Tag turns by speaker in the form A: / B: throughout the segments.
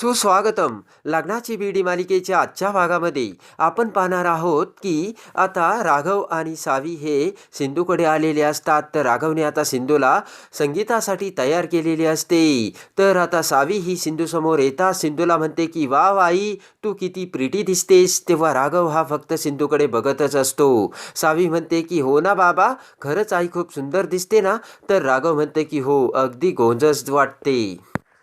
A: सुस्वागतम. लग्नाची बीडी मालिकेच्या आजच्या भागामध्ये आपण पाहणार आहोत की आता राघव आणि सावी हे सिंधूकडे आलेले असतात. तर राघवने आता सिंधूला संगीतासाठी तयार केलेली असते. तर आता सावी ही सिंधूसमोर येता सिंधूला म्हणते की वा वाई तू किती प्रिटी दिसतेस. तेव्हा राघव हा फक्त सिंधूकडे बघतच असतो. सावी म्हणते की हो ना बाबा खरंच आई खूप सुंदर दिसते ना. तर राघव म्हणते की हो अगदी गोंजस वाटते.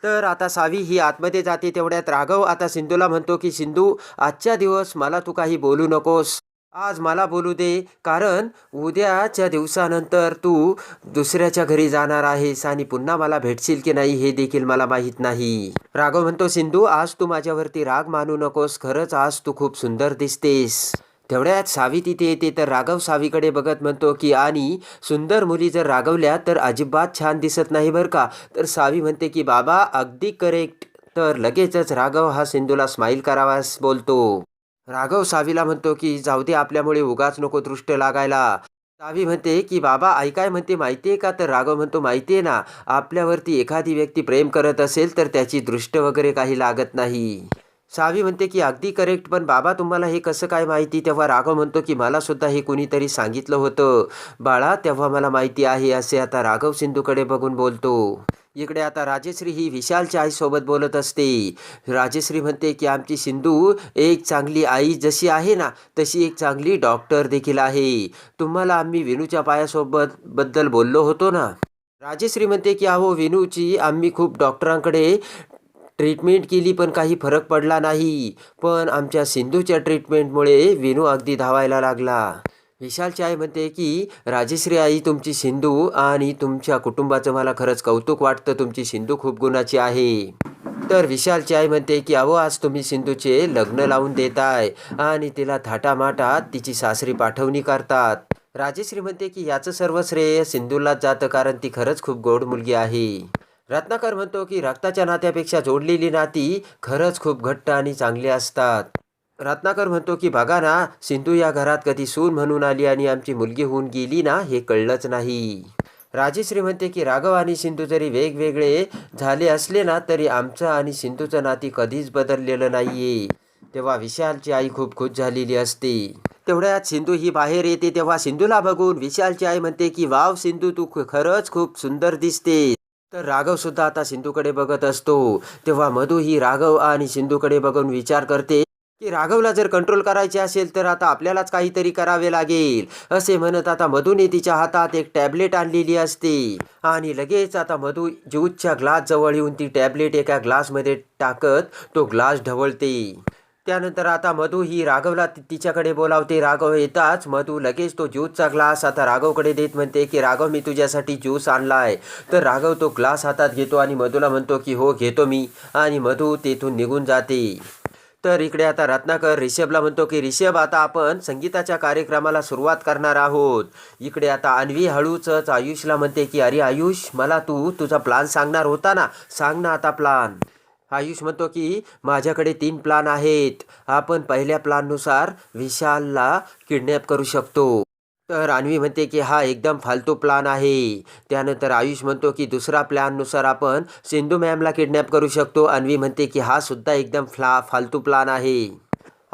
A: तर आता सावी ही आतमध्ये जाते तेवढ्यात राघव. आता सिंधूला म्हणतो की सिंधू आजच्या दिवस मला तू काही बोलू नकोस. आज मला बोलू दे कारण उद्याच्या दिवसानंतर तू दुसऱ्याच्या घरी जाणार आहेस आणि पुन्हा मला भेटशील की नाही हे देखील मला माहीत नाही. राघव म्हणतो सिंधू आज तू माझ्यावरती राग मानू नकोस. खरंच आज तू खूप सुंदर दिसतेस. तेवढ्यात सावी तिथे येते तर राघव सावीकडे बघत म्हणतो की आणि सुंदर मुली जर रागवल्या तर अजिबात छान दिसत नाही बरं का? तर सावी म्हणते की बाबा अगदी करेक्ट तर लगेचच राघव हा सिंधूला स्माईल करावास बोलतो. राघव सावीला म्हणतो की जाऊ दे आपल्यामुळे उगाच नको दृष्ट लागायला. सावी म्हणते की बाबा ऐकाय म्हणते माहिती आहे का? तर राघव म्हणतो माहिती आहे ना आपल्यावरती एखादी व्यक्ती प्रेम करत असेल तर त्याची दृष्ट वगैरे काही लागत नाही. सावी म्हणते की अगदी करेक्ट पण बाबा तुम्हाला हे कसं काय माहिती? तेव्हा राघव म्हणतो की मला सुद्धा हे कुणीतरी सांगितलं होतं. बाळा तेव्हा मला माहिती आहे असे आता राघव सिंधूकडे बघून बोलतो. इकडे आता राजेश्री ही विशालच्या आईसोबत बोलत असते. राजेश्री म्हणते की आमची सिंधू एक चांगली आई जशी आहे ना तशी एक चांगली डॉक्टर देखील आहे. तुम्हाला आम्ही विनूच्या पायासोबत बद्दल बोललो होतो ना? राजेश्री म्हणते की अहो विनूची आम्ही खूप डॉक्टरांकडे ट्रीटमेंट केली पण काही फरक पडला नाही. पण आमच्या सिंधूच्या ट्रीटमेंटमुळे विनू अगदी धावायला लागला. विशालची आई म्हणते की राजेश्री आई तुमची सिंधू आणि तुमच्या कुटुंबाचं मला खरंच कौतुक वाटतं. तुमची सिंधू खूप गुणाची आहे. तर विशालची आई म्हणते की अहो आज तुम्ही सिंधूचे लग्न लावून देताय आणि तिला थाटामाटात तिची सासरी पाठवणी करतात. राजेश्री म्हणते की याचं सर्व श्रेय सिंधूलाच जातं कारण ती खरंच खूप गोड मुलगी आहे. रत्नाकर म्हणतो की रक्ताच्या नात्यापेक्षा जोडलेली नाती खरंच खूप घट्ट आणि चांगली असतात. रत्नाकर म्हणतो की बघा ना सिंधू या घरात कधी सून म्हणून आली आणि आमची मुलगी होऊन गेली ना हे कळलंच नाही. राजेश्री म्हणते की राघव आणि सिंधू जरी वेगवेगळे झाले असले ना तरी आमचं आणि सिंधूचं नाती कधीच बदललेलं नाहीये. तेव्हा विशालची आई खूप खुश झालेली असते. तेवढ्यात सिंधू ही बाहेर येते तेव्हा सिंधूला बघून विशालची आई म्हणते की वाव सिंधू तू ख- खरंच खूप सुंदर दिसते तर राघवसुद्धा आता सिंधूकडे बघत असतो. तेव्हा मधू ही राघव आणि सिंधूकडे बघून विचार करते की राघवला जर कंट्रोल करायचे असेल तर आता आपल्यालाच काहीतरी करावे लागेल. असे म्हणत आता मधूने तिच्या हातात एक टॅबलेट आणलेली असते. आणि लगेच आता मधू ज्यूसच्या ग्लासजवळ येऊन ती टॅबलेट एका ग्लासमध्ये टाकत तो ग्लास ढवळते. त्यानंतर आता मधू ही राघवला तिच्याकडे बोलावते. राघव येताच मधू लगेच तो ज्यूसचा ग्लास आता राघवकडे देत म्हणते की राघव मी तुझ्यासाठी ज्यूस आणला आहे. तर राघव तो ग्लास हातात घेतो आणि मधूला म्हणतो की हो घेतो मी. आणि मधू तेथून निघून जाते. तर इकडे आता रत्नाकर रिषभला म्हणतो की रिषभ आता आपण संगीताच्या कार्यक्रमाला सुरुवात करणार आहोत. इकडे आता अन्वी हळूचच आयुषला म्हणते की अरे आयुष मला तू तुझा प्लान सांगणार होता ना? सांग ना आता प्लान आयुष म्हणतो की माझ्याकडे तीन प्लान आहेत. आपण पहिल्या प्लाननुसार विशालला किडनॅप करू शकतो. तर अन्वी म्हणते की हा एकदम फालतू प्लान आहे. त्यानंतर आयुष म्हणतो की दुसरा प्लॅननुसार आपण सिंधू मॅमला किडनॅप करू शकतो. अन्वी म्हणते की हा सुद्धा एकदम फ्ला फालतू प्लान आहे.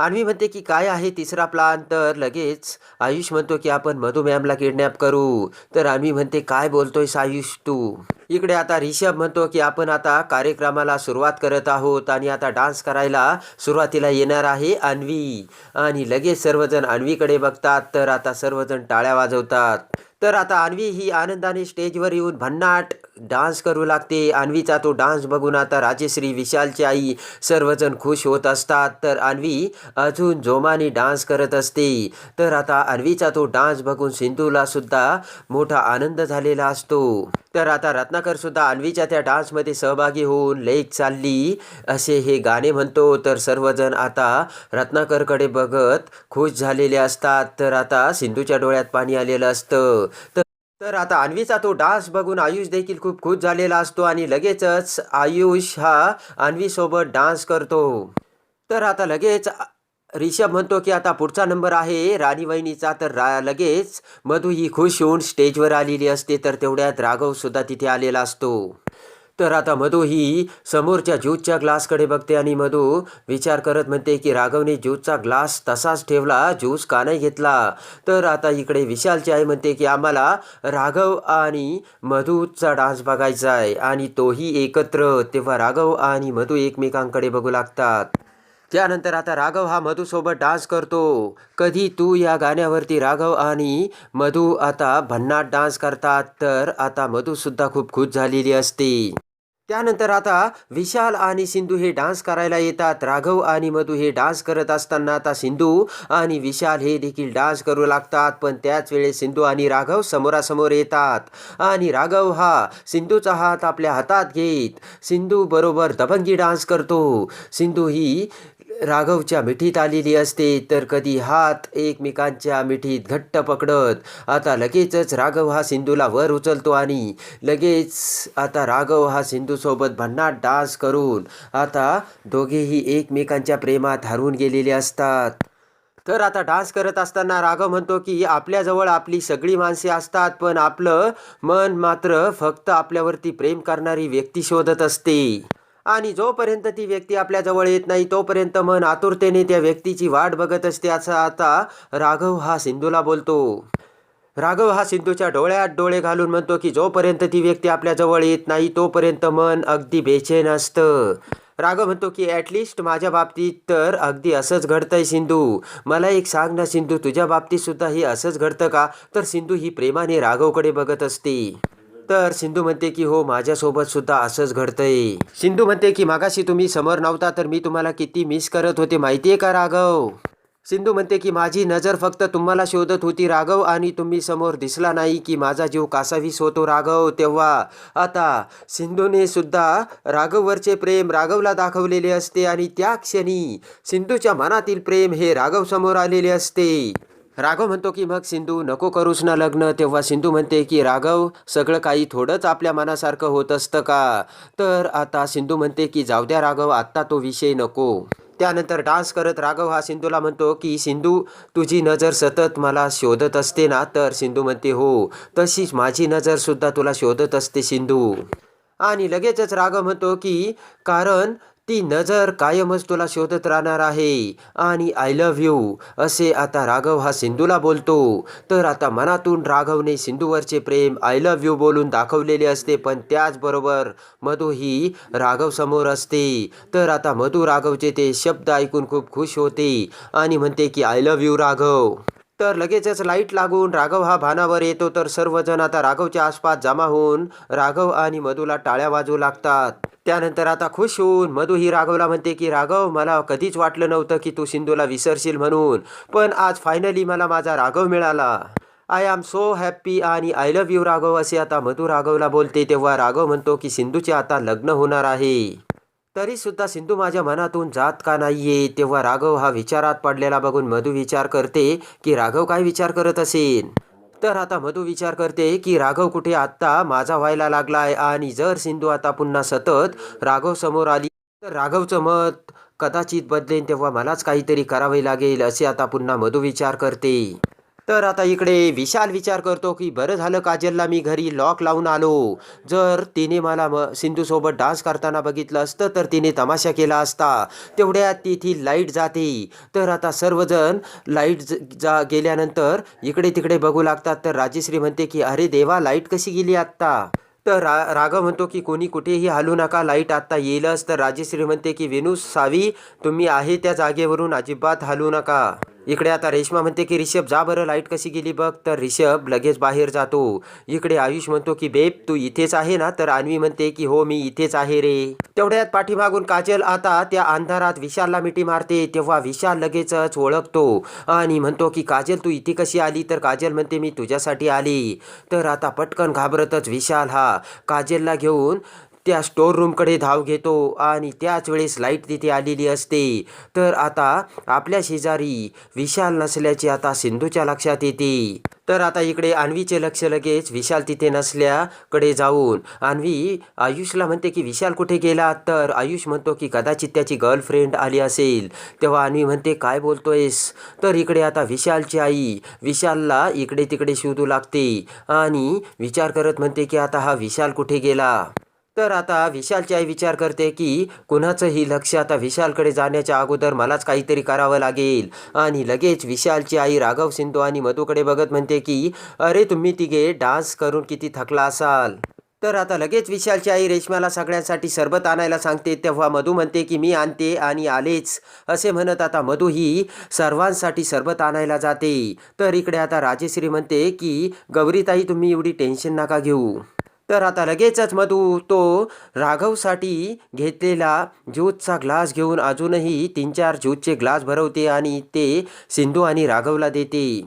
A: आणवी म्हणते की काय आहे तिसरा प्लान तर लगेच आयुष म्हणतो की आपण मधू मॅमला किडनॅप करू. तर अन्वी म्हणते काय बोलतोयस आयुष तू? इकडे आता रिषभ म्हणतो की आपण आता कार्यक्रमाला सुरुवात करत आहोत आणि आता डान्स करायला सुरुवातीला येणार आहे अन्वी आणि लगेच सर्वजण अन्वीकडे बघतात तर आता सर्वजण टाळ्या वाजवतात. तर आता अन्वी ही आनंदाने स्टेजवर येऊन भन्नाट डान्स करू लागते. अन्वीचा तो डान्स बघून आता राजेश्री विशालची आई सर्वजण खुश होत असतात. तर अन्वी अजून जोमाने डान्स करत असते. तर आता अन्वीचा तो डान्स बघून सिंधूला सुद्धा मोठा आनंद झालेला असतो. तर आता रत्नाकर सुद्धा अन्वीच्या त्या डान्समध्ये सहभागी होऊन लेक चालली. असे हे गाणे म्हणतो. तर सर्वजण आता रत्नाकरकडे बघत खुश झालेले असतात. तर आता सिंधूच्या डोळ्यात पाणी आलेलं असतं. तर तर आता अन्वीचा तो डान्स बघून आयुष देखील खूप खुश झालेला असतो आणि लगेचच आयुष हा अन्वीसोबत डान्स करतो. तर आता लगेच रिषभ म्हणतो की आता पुढचा नंबर आहे राणी वहिनीचा. तर रा लगेच मधू ही खुश होऊन स्टेजवर आलेली असते. तर तेवढ्यात राघव सुद्धा तिथे आलेला असतो. तर आता मधू ही समोरच्या ज्यूसच्या ग्लासकडे बघते आणि मधू विचार करत म्हणते की राघवने ज्यूसचा ग्लास तसाच ठेवला ज्यूस का नाही घेतला? तर आता इकडे विशालची आई म्हणते की आम्हाला राघव आणि मधूचा डान्स बघायचा आहे आणि तोही एकत्र. तेव्हा राघव आणि मधू एकमेकांकडे बघू लागतात. त्यानंतर आता राघव हा मधूसोबत डान्स करतो. कधी तू या गाण्यावरती राघव आणि मधू आता भन्नाट डान्स करतात तर आता मधूसुद्धा खूप खुश झालेली असते. त्यानंतर आता विशाल आणि सिंधू हे डान्स करायला येतात. राघव आणि मधू हे डान्स करत असताना आता सिंधू आणि विशाल हे देखील डान्स करू लागतात. पण त्याच वेळेस सिंधू आणि राघव समोरासमोर येतात. आणि राघव हा सिंधूचा हात आपल्या हातात घेत सिंधू बरोबर दबंगी डान्स करतो. सिंधू ही राघवच्या मिठीत आलेली असते तर कधी हात एकमेकांच्या मिठीत घट्ट पकडत. आता लगेचच राघव हा सिंधूला वर उचलतो आणि लगेच आता राघव हा सिंधूसोबत भन्नाट डान्स करून आता दोघेही एकमेकांच्या प्रेमात हरवून गेलेले असतात. तर आता डान्स करत असताना राघव म्हणतो की आपल्याजवळ आपली सगळी माणसे असतात पण आपलं मन मात्र फक्त आपल्यावरती प्रेम करणारी व्यक्ती शोधत असते. आणि जोपर्यंत ती व्यक्ती आपल्याजवळ येत नाही तोपर्यंत मन आतुरतेने त्या व्यक्तीची वाट बघत असते असं आता राघव हा सिंधूला बोलतो. राघव हा सिंधूच्या डोळ्यात डोळे घालून म्हणतो की जोपर्यंत ती व्यक्ती आपल्याजवळ येत नाही तोपर्यंत मन अगदी बेचैन असतं. राघव म्हणतो की ॲटलिस्ट माझ्या बाबतीत तर अगदी असंच घडतंय सिंधू. मला एक सांग ना सिंधू तुझ्या बाबतीत सुद्धा हे असंच घडतं का? तर सिंधू ही प्रेमाने राघवकडे बघत असते. तर सिंधू म्हणते की हो माझ्यासोबत सुद्धा असंच घडतंय. सिंधू म्हणते की मागाशी तुम्ही समोर नव्हता तर मी तुम्हाला किती मिस करत होते माहितीये का राघव? सिंधू म्हणते की माझी नजर फक्त तुम्हाला शोधत होती राघव आणि तुम्ही समोर दिसला नाही की माझा जीव कासावीस होतो राघव. तेव्हा आता सिंधूने सुद्धा राघववरचे प्रेम राघवला दाखवलेले असते आणि त्या क्षणी सिंधूच्या मनातील प्रेम हे राघव समोर आलेले असते. राघव म्हणतो की मग सिंधू नको करूस ना लग्न. तेव्हा सिंधू म्हणते की राघव सगळं काही थोडंच आपल्या मनासारखं होत असतं का? तर आता सिंधू म्हणते की जाऊ द्या राघव आत्ता तो विषय नको. त्यानंतर डान्स करत राघव हा सिंधूला म्हणतो की सिंधू तुझी नजर सतत मला शोधत असते ना? तर सिंधू म्हणते हो तशीच माझी नजरसुद्धा तुला शोधत असते सिंधू. आणि लगेचच राघव म्हणतो की कारण ती नजर कायमच तुला शोधत राहणार आहे. आणि आय लव्ह यू असे आता राघव हा सिंधूला बोलतो. तर आता मनातून राघवने सिंधूवरचे प्रेम आय लव्ह यू बोलून दाखवलेले असते पण त्याचबरोबर मधू ही राघव समोर असते. तर आता मधू राघवचे ते शब्द ऐकून खूप खुश होते आणि म्हणते की आय लव्ह यू राघव. तर लगेचच लाइट लागून राघव हा भानावर येतो तर सर्वजण आता राघवच्या आसपास जमा होऊन राघव आणि मधूला टाळ्या वाजू लागतात. त्यानंतर आता खुश होऊन मधू ही राघवला म्हणते की राघव मला कधीच वाटलं नव्हतं की तू सिंधूला विसरशील म्हणून पण आज फायनली मला माझा राघव मिळाला. आय एम सो हॅप्पी आणि आय लव्ह यू राघव असे आता मधू राघवला बोलते. तेव्हा राघव म्हणतो की सिंधूचे आता लग्न होणार आहे. तरी सुद्धा सिंधू माझ्या मनातून जात का नाहीये? तेव्हा राघव हा विचारात पडलेला बघून मधू विचार करते की राघव काय विचार करत असेल? तर आता मधू विचार करते की राघव कुठे आत्ता माझा व्हायला लागलाय? आणि जर सिंधू आता पुन्हा सतत राघव समोर आली तर राघवचं मत कदाचित बदलेन तेव्हा मलाच काहीतरी करावे लागेल असे आता पुन्हा मधू विचार करते. तर आता इकडे विशाल विचार करतो की बरं झालं काजलला मी घरी लॉक लावून आलो. जर तिने मला म सिंधूसोबत डान्स करताना बघितलं असतं तर तिने तमाशा केला असता. तेवढ्यात तिथी लाइट जाते. तर आता सर्वजण लाइट ज- जा गेल्यानंतर इकडे तिकडे बघू लागतात. तर राजेश्री म्हणते की अरे देवा लाइट कशी गेली आत्ता? तर रा राघव म्हणतो की कोणी कुठेही हलू नका लाइट आत्ता येईलच. तर राजेश्री म्हणते की वेणू सावी तुम्ही आहे त्या जागेवरून अजिबात हलू नका. इकडे आता रेश्मा म्हणते की रिषभ जा बरं लाइट कशी गेली बघ. तर रिषभ लगेच बाहेर जातो. इकडे आयुष म्हणतो की बेब तू इथेच आहे ना? तर अन्वी म्हणते की हो मी इथेच आहे रे. तेवढ्यात पाठीमागून काजल आता त्या अंधारात विशालला मिठी मारते. तेव्हा विशाल लगेचच ओळखतो आणि म्हणतो की काजल तू इथे कशी आली? तर काजल म्हणते मी तुझ्यासाठी आली. तर आता पटकन घाबरतच विशाल हा काजलला घेऊन त्या स्टोर रूमकडे धाव घेतो आणि त्याच वेळेस लाइट तिथे आलेली असते. तर आता आपल्या शेजारी विशाल नसल्याचे आता सिंधूच्या लक्षात येते. तर आता इकडे अन्वीचे लक्ष लगेच विशाल तिथे नसल्याकडे जाऊन अन्वी आयुषला म्हणते की विशाल कुठे गेला? तर आयुष म्हणतो की कदाचित त्याची गर्लफ्रेंड आली असेल. तेव्हा अन्वी म्हणते काय बोलतोयस? तर इकडे आता विशालची आई विशालला इकडे तिकडे शोधू लागते आणि विचार करत म्हणते की आता हा विशाल कुठे गेला? तर आता विशालची आई विचार करते की कुणाचंही लक्ष आता विशालकडे जाण्याच्या अगोदर मलाच काहीतरी करावं लागेल. आणि लगेच विशालची आई राघव सिंधू आणि मधूकडे बघत म्हणते की अरे तुम्ही तिघे डान्स करून किती थकला असाल. तर आता लगेच विशालची आई रेशमाला सगळ्यांसाठी सरबत आणायला सांगते. तेव्हा मधू म्हणते की मी आणते आणि आलेच. असे म्हणत आता मधू ही सर्वांसाठी सरबत आणायला जाते. तर इकडे आता राजेश्री म्हणते की गौरीताई तुम्ही एवढी टेन्शन नका घेऊ. तर आता लगेचच मधू तो राघवसाठी घेतलेला ज्यूसचा ग्लास घेऊन अजूनही तीन चार ज्यूसचे ग्लास भरवते आणि ते सिंधू आणि राघवला देते.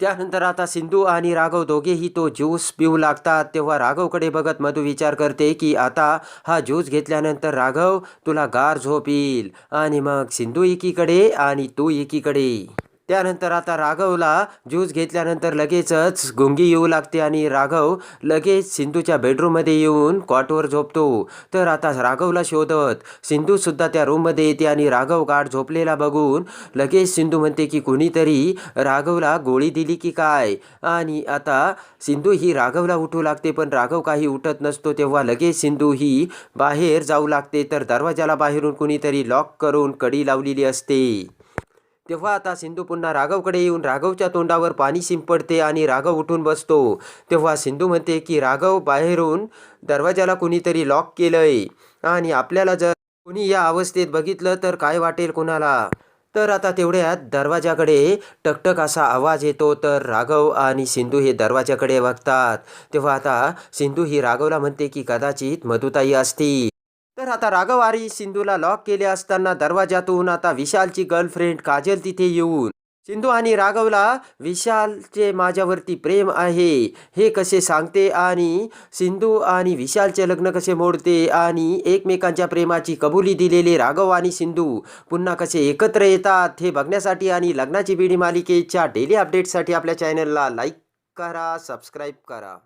A: त्यानंतर आता सिंधू आणि राघव दोघेही तो ज्यूस पिऊ लागतात. तेव्हा राघवकडे बघत मधू विचार करते की आता हा ज्यूस घेतल्यानंतर राघव तुला गार झोप येईल आणि मग सिंधू एकीकडे आणि तू एकीकडे. त्यानंतर आता राघवला ज्यूस घेतल्यानंतर लगेचच गुंगी येऊ लागते आणि राघव लगेच सिंधूच्या बेडरूममध्ये येऊन कॉटवर झोपतो. तर आता राघवला शोधत सिंधूसुद्धा त्या रूममध्ये येते आणि राघव गाठ झोपलेला बघून लगेच सिंधू म्हणते की कुणीतरी राघवला गोळी दिली की काय? आणि आता सिंधू ही राघवला उठू लागते पण राघव काही उठत नसतो तेव्हा लगेच सिंधू ही बाहेर जाऊ लागते. तर दरवाजाला बाहेरून कुणीतरी लॉक करून कडी लावलेली असते. तेव्हा आता सिंधू पुन्हा राघवकडे येऊन राघवच्या तोंडावर पाणी शिंपडते आणि राघव उठून बसतो. तेव्हा सिंधू म्हणते की राघव बाहेरून दरवाजाला कुणीतरी लॉक केलंय आणि आपल्याला जर कुणी या अवस्थेत बघितलं तर काय वाटेल कुणाला? तर आता तेवढ्यात दरवाजाकडे टकटक असा आवाज येतो. तर राघव आणि सिंधू हे दरवाजाकडे बघतात. तेव्हा आता सिंधू ही राघवला म्हणते की कदाचित मधुताई असती तर आता राघव आणि सिंधूला लॉक केले असताना दरवाजातून आता विशालची गर्लफ्रेंड काजल तिथे येऊन सिंधू आणि राघवला विशालचे माझ्यावरती प्रेम आहे हे कसे सांगते आणि सिंधू आणि विशालचे लग्न कसे मोडते आणि एकमेकांच्या प्रेमाची कबुली दिलेले राघव आणि सिंधू पुन्हा कसे एकत्र येतात हे बघण्यासाठी आणि लग्नाची बिडी मालिकेच्या डेली अपडेटसाठी आपल्या चॅनलला लाईक करा सबस्क्राईब करा.